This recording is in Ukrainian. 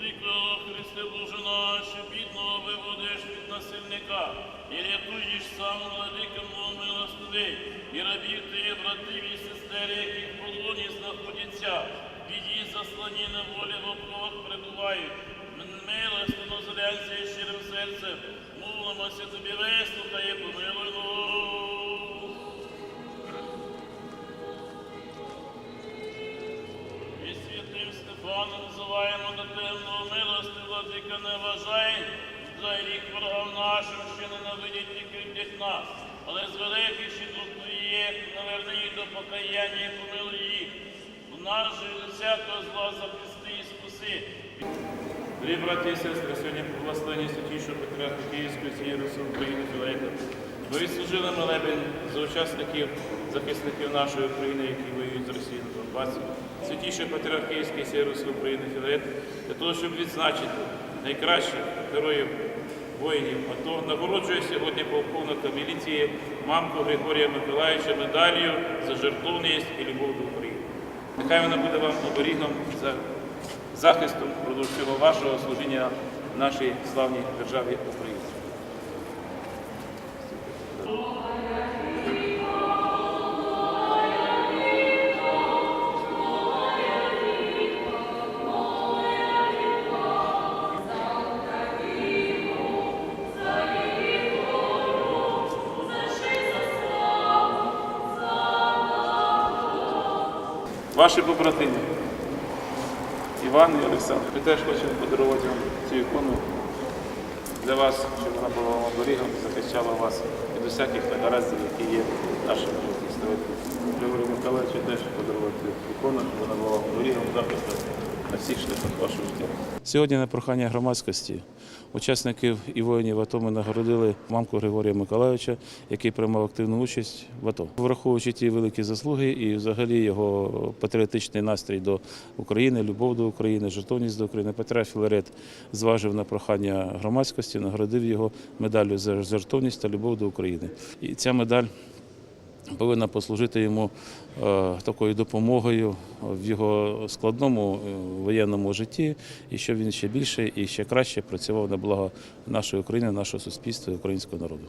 Господи, Боже наш, бідного виводиш від насильника, і рятуєш сам владика мого милостивий, і рабів ти, братів і сестер, які в полоні знаходяться, біді заслані на волі в оковах перебувають. Милостино зглянься і щирим серцем, молимося тобі вислухай, і помилуй святим взиваємо до темного милости, владика не вважай, за рік ворогам нашим, що ненавидять і кривдять нас, але з великих щиток твоїх, наверни їх до покаяння і помилуй їх. В нас же всякого зла захисти і спаси. Дорогі браті і сестри, сьогодні по благословенні святішого Патріарха Київської цієї Руси України Філейта. Ми відслужили молебень за учасників, захисників нашої України, які воюють з Росією на Донбасі. Святіший Патріарх Київської цієї України Філейт, для того, щоб відзначити найкращих героїв воїнів АТО, нагороджує сьогодні полковника міліції мамку Григорія Миколаївича медаллю за жертовність і любов до України. Нехай вона буде вам оберігом за захистом впродовж вашого служіння нашій славній державі Україні. Ваші побратими. Іван і Олександр. Ми теж хочемо подарувати вам цю ікону для вас, щоб вона була вам оберігом, захищала вас від усяких негараздів, які є в нашому житті. Григорію Миколаївичу теж подарувати ікону, щоб вона була оберігом захисту на всіх шляхах вашого життя. Сьогодні на прохання громадськості учасників і воїнів АТО ми нагородили мамку Григорія Миколаївича, який приймав активну участь в АТО. Враховуючи ті великі заслуги і взагалі його патріотичний настрій до України, любов до України, жертовність до України, Петра Філарет зважив на прохання громадськості, нагородив його медаллю за жертовність та любов до України. І ця медаль повинна послужити йому е, такою допомогою в його складному е, воєнному житті, і щоб він ще більше і ще краще працював на благо нашої України, нашого суспільства і українського народу.